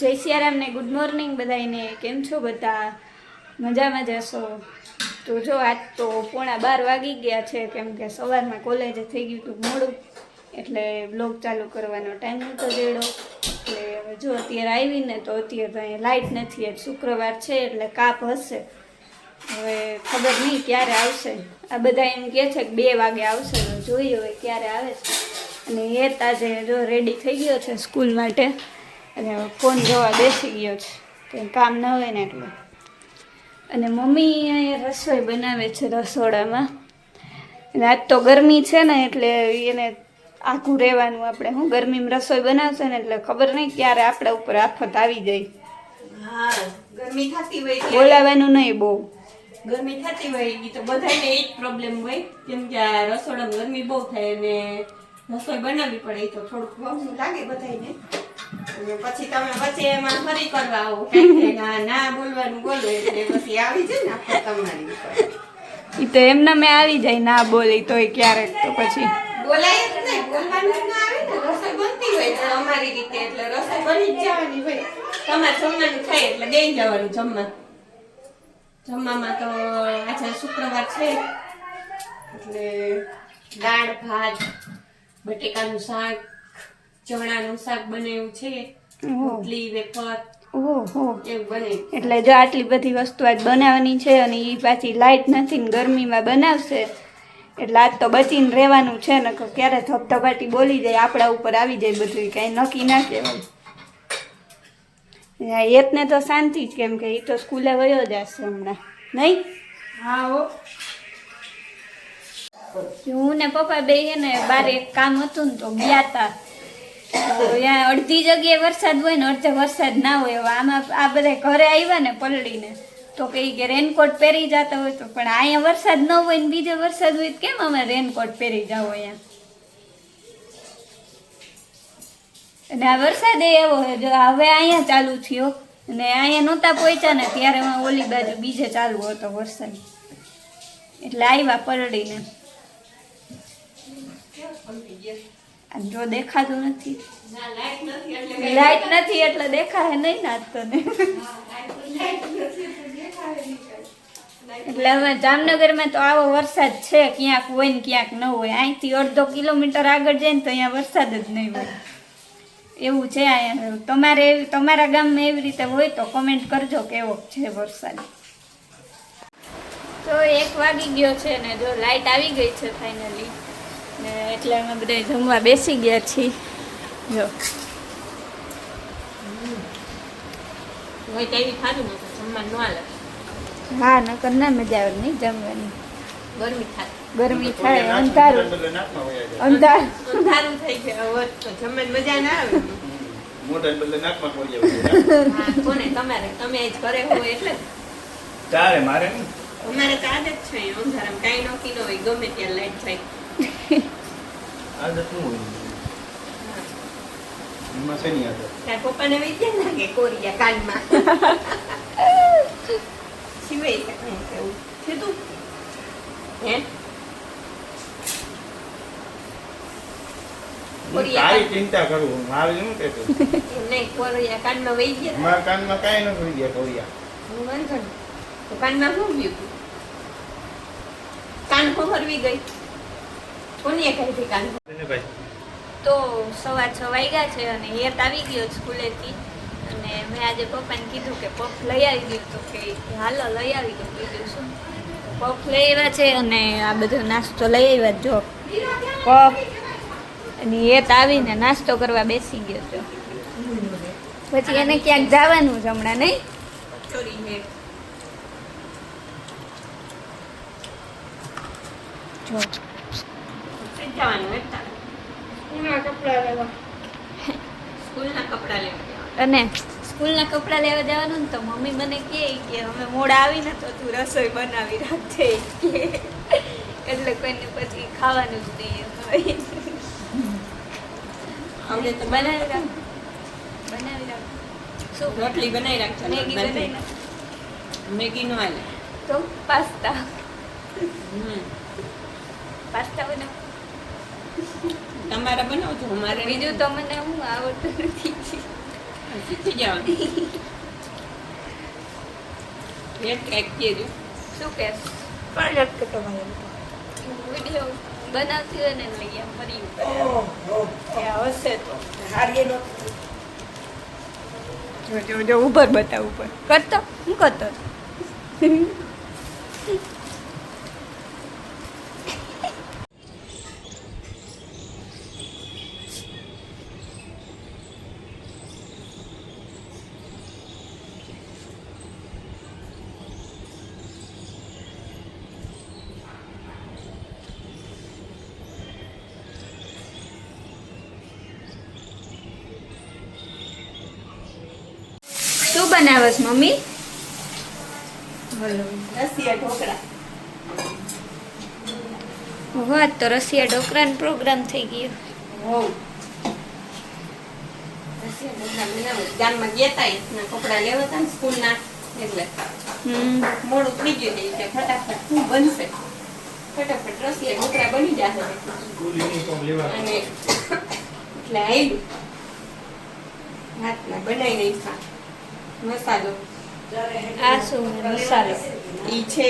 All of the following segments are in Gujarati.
જય સિયારામને ગુડ મોર્નિંગ બધાને કેમ છો બધા? મજામાં જશો તો જો આજ તો પોણા બાર વાગી ગયા છે, કેમ કે સવારમાં કોલેજે થઈ ગયું હતું મોડું, એટલે બ્લોગ ચાલુ કરવાનો ટાઈમ નહોતો રેડો એટલે હવે જો અત્યારે આવીને તો અત્યારે તો અહીંયા લાઇટ નથી એટલે શુક્રવાર છે, એટલે કાપ હશે. હવે ખબર નહીં ક્યારે આવશે. આ બધા એમ કહે છે કે બે વાગે આવશે જોઈએ હવે ક્યારે આવે છે. અને એ તાજે જો રેડી થઈ ગયો છે સ્કૂલ માટે. અને ફોન જોવા બેસી ગયો છે. કંઈ કામ ન હોય ને એટલે. અને મમ્મી અહીંયા રસોઈ બનાવે છે રસોડામાં. અને આજ તો ગરમી છે ને એટલે એને આખું રહેવાનું આપણે. હું ગરમીમાં રસોઈ બનાવશે ને એટલે ખબર નહીં ક્યારે આપણા ઉપર આફત આવી જાય. ગરમી થતી હોય બોલાવાનું નહીં બહુ. ગરમી થતી હોય એ તો બધાને એ જ પ્રોબ્લેમ હોય. કેમ કે આ રસોડામાં ગરમી બહુ થાય અને રસોઈ બનાવવી પડે એ તો થોડુંક લાગે બધાને પછી તમે વચ્ચે એમાં ફરી કરવા આવો. ના બોલવાનું બોલો એટલે પછી આવી જાય ને આપણે તમારી ઈ તો એમને મેં આવી જાય ના બોલી તોય ક્યારેક તો પછી. બોલાય જ ને બોલવાનું ના આવે ને. રસોઈ બનતી હોય તો અમારી રીતે એટલે રસોઈ બની જ જવાની હોય. તમારે જમવાનું થાય એટલે દઈ જવાનું જમવા. જમવામાં તો આજે શુક્રવાર છે. એટલે દાળ ભાત બટેકાનું શાક ચણાનું શાક બનાવ્યું છે ઓહો. રોટલી વેફર ઓહો. એટલે જો આટલી બધી વસ્તુ આજ બનાવવાની છે અને એ પાછી લાઇટ નથી ને ગરમીમાં બનાવશે એટલે આજ તો બચીને રહેવાનું છે ને ક્યારે ધબધબાટી બોલી જાય આપણા ઉપર આવી જાય બધું કાંઈ નક્કી ના કહેવાય. એતને તો શાંતિ જ કેમ કે એ તો સ્કૂલે વયો જશે હમણાં. નહીં? હા હો. હું ને પપ્પા બે ને બારે એક કામ હતું ને તો ગયા તા. તો ત્યાં અડધી જગ્યાએ વરસાદ હોય ને, અડધે વરસાદ ના હોય. આમાં આ બધા ઘરે આવ્યા ને પલળીને. તો કઈ કે રેનકોટ પહેરી જતા હોય તો. પણ અહીંયા વરસાદ ન હોય ને બીજે વરસાદ હોય તો કેમ અમે રેનકોટ પહેરી જાવ અહીંયા? અને આ વરસાદ એ એવો જો હવે અહીંયા ચાલુ થયો. અને અહીંયા નહોતા પહોંચ્યા ને ત્યારે ઓલી બાજુ બીજે ચાલુ હતો વરસાદ. એટલે આવ્યા પલળીને. આ જો દેખાતું નથી. લાઈટ નથી એટલે લાઈટ નથી એટલે દેખાય નહીં ના તને એટલે હવે જામનગરમાં તો આવો વરસાદ છે ક્યાંક હોય ને ક્યાંક ન હોય. અહીંથી અડધો કિલોમીટર આગળ જાય ને તો અહીંયા વરસાદ જ નહીં હોય. એવું છે અહીંયા. તમારે એવી તમારા ગામમાં એવી રીતે હોય તો કમેન્ટ કરજો કેવો છે વરસાદ. તો એક વાગી ગયો છે ને જો લાઇટ આવી ગઈ છે ફાઇનલી ને એટલે અમે બધા જમવા બેસી ગયા છીએ. જો. હા નકર ના મજા આવે નહીં જમવાની. ગરમી થાય. ગરમી થાય અંધારું. અંધાર. અંધારું થઈ ગયા જમવાની મજા ના આવે. મોટા બદલે નાકમાં પડી જાય કોને? તમારે. તમે જ કરે હોય એટલે. તારે મારે અમારે તો આદત છે અંધારામાં કાંઈ નોકી ન હોય ગમે ત્યાં લાઈટ જાય. આદત શું હોય. એમાં શેની આદત? તાર પપ્પાને વિદ્યા લાગે કોરિયા કાનમાં. સિવાય છે કંઈ એવું છે તું? હે? હું તારી ચિંતા કરું મારે શું કહેતો નહીં કોરિયા કાનમાં વહી ગયા મારા કાનમાં કાંઈ ન થઈ ગયા કોરિયા. હું વાંધો નહીં. કાનમાં શું ગયું કાન ફરવી ગઈ. કોની કાઢી કાન તો સવા છ વાગ્યા છે અને હેત આવી ગયો સ્કૂલેથી. અને મેં આજે પપ્પાને કીધું કે પફ લઈ આવી ગયો તો કે હાલો લઈ આવી ગયો. બીજું શું? પફ લઈ આવ્યા છે અને આ બધો નાસ્તો લઈ આવ્યા જો પફ. અને હેત આવીને નાસ્તો કરવા બેસી ગયો છે. પછી એને ક્યાંક જવાનું છે હમણાં નહીં? જો જવાનું સ્કૂલના કપડાં લેવા. સ્કૂલના કપડાં લેવા અને? સ્કૂલના કપડાં લેવા જવાનું ને તો મમ્મી મને કહે કે અમે મોડા આવીને તો તું રસોઈ બનાવી રાખજે એટલે કોઈને પછી ખાવાનું જ નહીં અમને તો બનાવી રાખ. બનાવી રાખ. શું? રોટલી બનાવી રાખજો. મેગી બનાવી. મેગી નો હાલે. તો પાસ્તા. હમ. પાસ્તા બનાવ. તમારે બનાવજો. અમારે બીજું તો મને હું આવડતું નથી. શીખી જવાનું. એક એક કહેજો શું કે? પણ કે તમારે વીડિયો બનાવતી હોય ને લઈ આમ ફરી આવશે હશે તો. હારીએ નો. જો જો જો ઉપર બતાવ ઉપર. કરતો? હું કરતો? શું બનાવસ મમ્મી? રસિયા ઢોકળા. વાત તો રશિયા ઢોકરાનો પ્રોગ્રામ થઈ ગયો. હોવ રસિયા ઢોકળા બનાવે ગામમાં ગયા તા એના કપડાં લેવા હતા ને સ્કૂલના. એટલે હમ. મોડું થઈ ગયું એટલે ફટાફટ શું બનશે? ફટાફટ રસિયા ઢોકળા બની જશે. અને એટલે આવ્યું રાતના બનાવી નાખ્યા. મસાલો. આ શું મસાલો? ઈ છે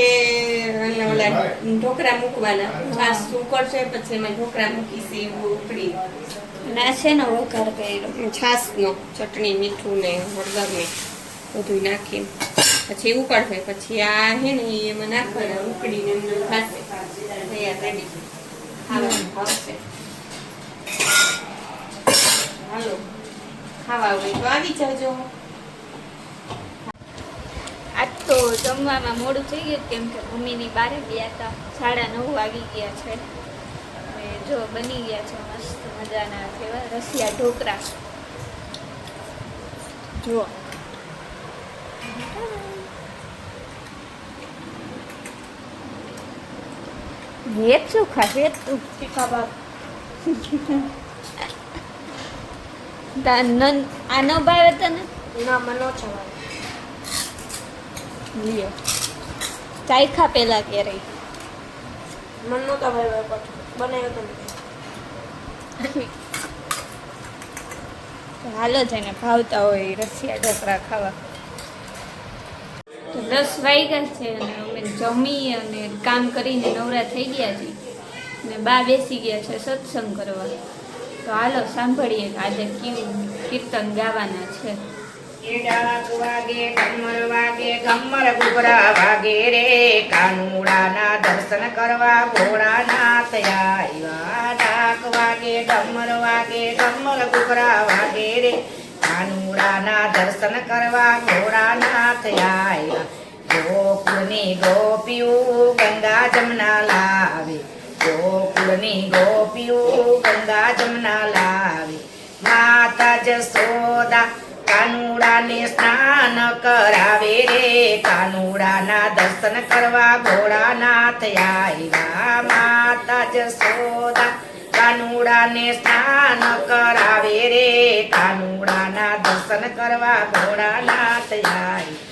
ઓલા ઢોકળા મૂકવાના. છાશ ઉકળશે પછી એમાં ઢોકળા મૂકીશી ઉકળી અને આ છે ને વઘાર કર્યો છાશનો ચટણી મીઠું ને હળદર ને બધું નાખીને. પછી ઉકળશે. પછી આ હે ને એમાં નાખવાના ઉકળીને એમને ખાશે તૈયાર રેડી. ખાવાનું ભાવશે હાલો. ખાવા હોય તો આવી જાજો આજ તો જમવામાં મોડું થઈ ગયું કેમ કે મમ્મીની બારે ગયા હતા. સાડા નવ વાગી ગયા છે. જો બની ગયા છે મસ્ત મજાના કેવા રસિયા ઢોકળા જુઓ. વેત શું ખાશે તું. તા ન આ ન ભાવે તને ના? મનો છવાય લ્યો ચાયખા પેલા ક્યારે મન નો તો ભાઈ બનાવ્યો તો હાલો જઈને ભાવતા હોય રસિયા ઢોકળા ખાવા. તો દસ વાગ્યા છે અને અમે જમી અને કામ કરીને નવરા થઈ ગયા છીએ. ને બા બેસી ગયા છે સત્સંગ કરવા. તો હાલો સાંભળીએ આજે કેવું કીર્તન ગાવાના છે. વાગે કમર વાગે ગમર ઘૂઘરા વાગે રે કાનુડાના દર્શન કરવા ભોળાનાથ આવ્યા ડાક વાગે ડમર વાગે ડમર ઘૂઘરા વાગે રે કાનુડાના દર્શન કરવા ભોળાનાથ આવ્યા ગોકુળની ગોપીઓ ગંગા જમના લાવે ગોકુળની ગોપીઓ ગંગા જમના લાવે માતા જસોદા કાનુડાને સ્નાન કરાવે રે. કાનુડાના દર્શન કરવા ભોળાનાથ આવ્યા માતા જશોદા કાનુડાને સ્નાન કરાવે રે. કાનુડાના દર્શન કરવા ભોળાનાથ આવ્યા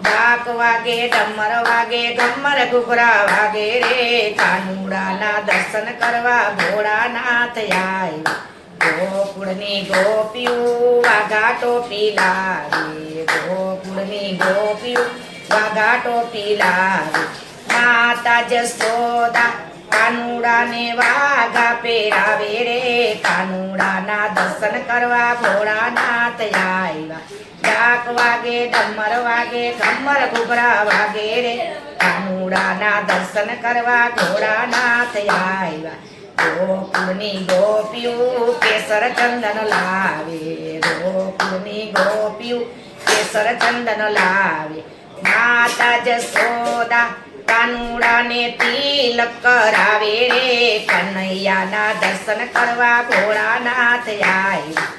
ડાક વાગે, ડમર વાગે, ગમર ઘુઘરા વાગે રે. કાનુડાના દર્શન કરવા ભોળાનાથ આવ્યા ગોકુળની ગોપીઓ વાઘા ટોપી લાવી. ગોકુળની ગોપીઓ વાઘા ટોપી લાવી. માતા જસોદા કાનુડાને વાઘા પહેરાવે રે. કાનુડાના દર્શન કરવા ભોળાનાથ આવ્યા ડાક વાગે, ડમર વાગે ઘમર ઘુઘરા વાગે રે. કાનુડાના દર્શન કરવા ભોળાનાથ આવ્યા ગોકુળની ગોપીઓ કેસર ચંદન લાવે, ગોકુળની ગોપીઓ કેસર ચંદન લાવે. માતા જસોદા કાનુડાને તિલક કરાવે રે કનૈયાના દર્શન કરવા ભોળાનાથ આવ્યા